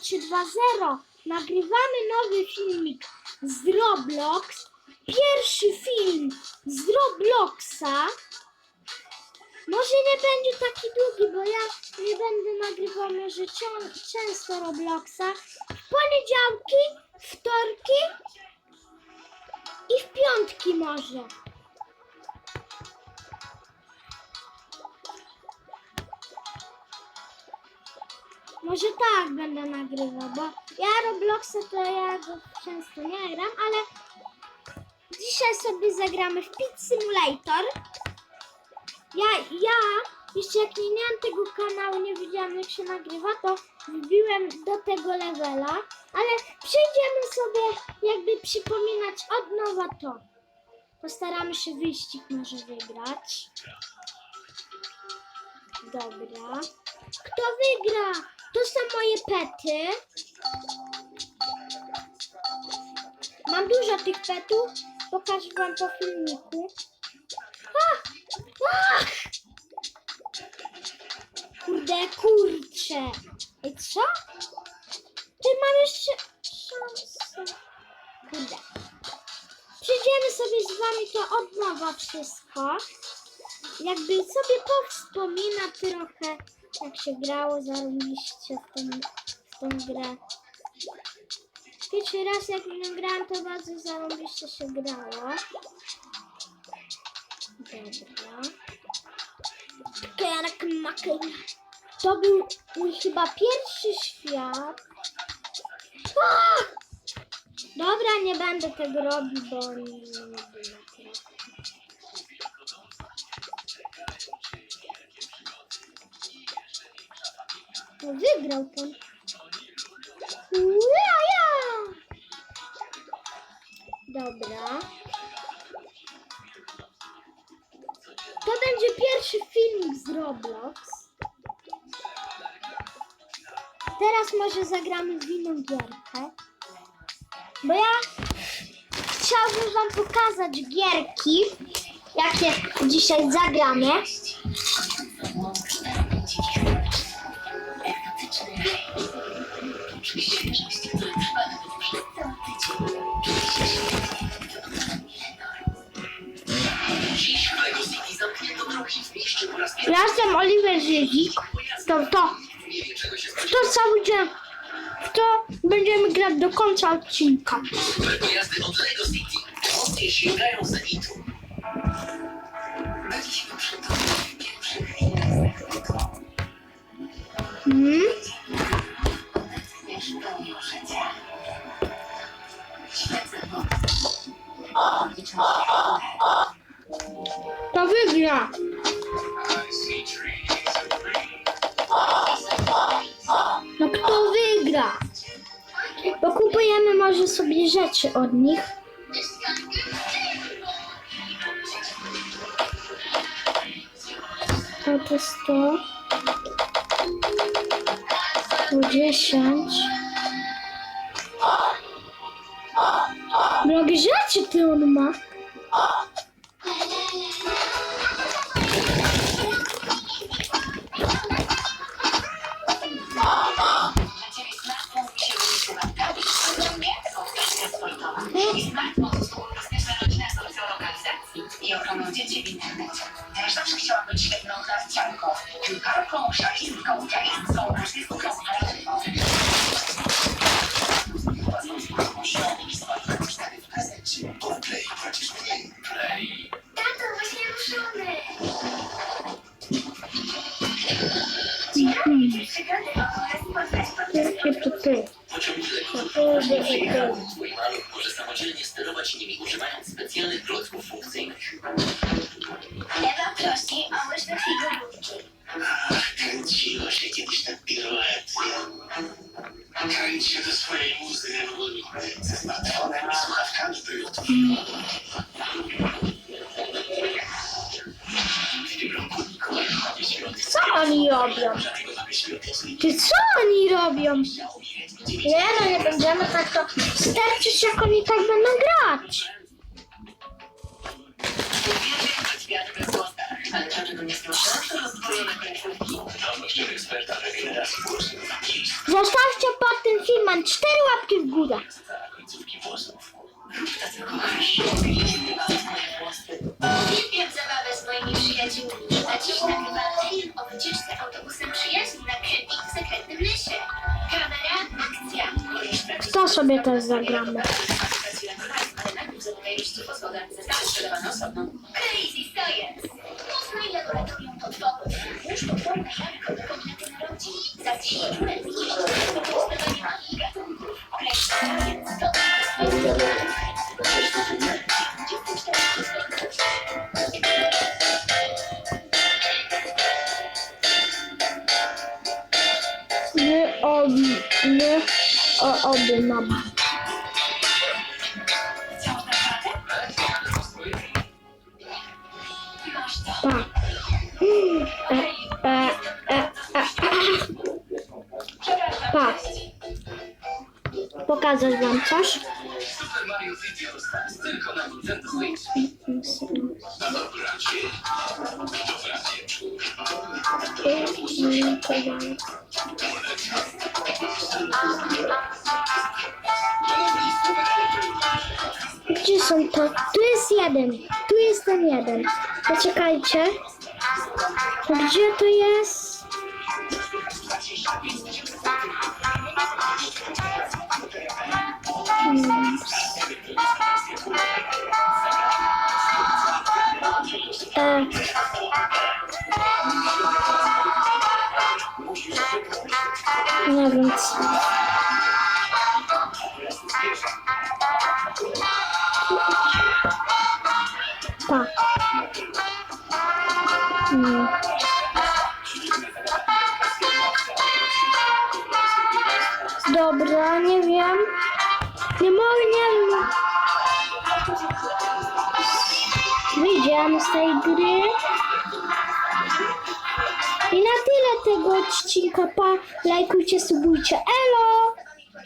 320. Nagrywamy nowy filmik z Roblox. Pierwszy film z Robloxa. Może nie będzie taki długi, bo ja nie będę nagrywał może często Robloxa. W poniedziałki, wtorki i w piątki może. Może tak będę nagrywał, bo ja Robloxa to ja go często nie gram, ale dzisiaj sobie zagramy w Pit Simulator. Ja, ja jeszcze jak nie miałam tego kanału, nie wiedziałam jak się nagrywa, to wbiłem do tego levela, ale przejdziemy sobie jakby przypominać od nowa to. Postaramy się wyścig może wygrać. Dobra. Kto wygra? To są moje pety. Mam dużo tych petów. Pokażę wam po filmiku. Ach! Ach! Kurde, kurcze. Ej, co? Ty mam jeszcze szansę. Kurde. Przejdziemy sobie z wami to od nowa wszystko. Jakby sobie powspomina trochę, jak się grało zarobiście w, ten, w tą grę. Pierwszy raz jak w nią grałem, to bardzo zarobiście się grało. Dobra. Kerak makej. To był mój chyba pierwszy świat. A! Dobra, nie będę tego robił, bo nie, nie lubię naprawdę. No wygrał ten. Ja, ja! Dobra. To będzie pierwszy film z Roblox. Teraz może zagramy w inną gierkę. Bo ja chciałabym wam pokazać gierki, jakie dzisiaj zagramy. Ja jestem Oliver Żyzik. To, to, w to cały dzień. W to będziemy grać do końca odcinka. Super pojazdy od Lego City mocniej sięgają zenitu. Byliśmy przy tobie w pierwszych chwilach zachwytu. Hmm? No kto wygra? Bo kupujemy może sobie rzeczy od nich. To to. To 10. Drogie rzeczy ty on ma. I ochroną dzieci w internecie. Też zawsze chciałam być świetną narciarką, piłkarką, szachistką, pianistką, artystką, Twój maluch może samodzielnie sterować nimi używając specjalnych klocków funkcyjnych. Ewa prosi o łyżkę figurówki. Ach, kręciło się kiedyś na piruety. Kręć się do swojej muzy ze Ty co oni robią? Nie no, nie będziemy tak to sterczyć, jak oni tak będą grać. Zostawcie pod tym cztery łapki w górę. Uwielbiam zabawę z moimi przyjaciółmi, a dziś nagrywam film o wycieczce w sekretnym lesie. Kamera, akcja. W to sobie też zagramy. Pracuję na o, oby mam. Tak. E, e, e, e, e. Tak. Pokazać wam coś? Super Mario są? Tu jest jeden. Tu jest ten jeden. Poczekajcie. Gdzie to jest? Hmm. E. Nie wiem co. Hmm. Dobra, nie wiem. Nie mogę, nie. Wyjdziemy z tej gry. I na tyle tego odcinka. Pa, lajkujcie, subujcie. Elo!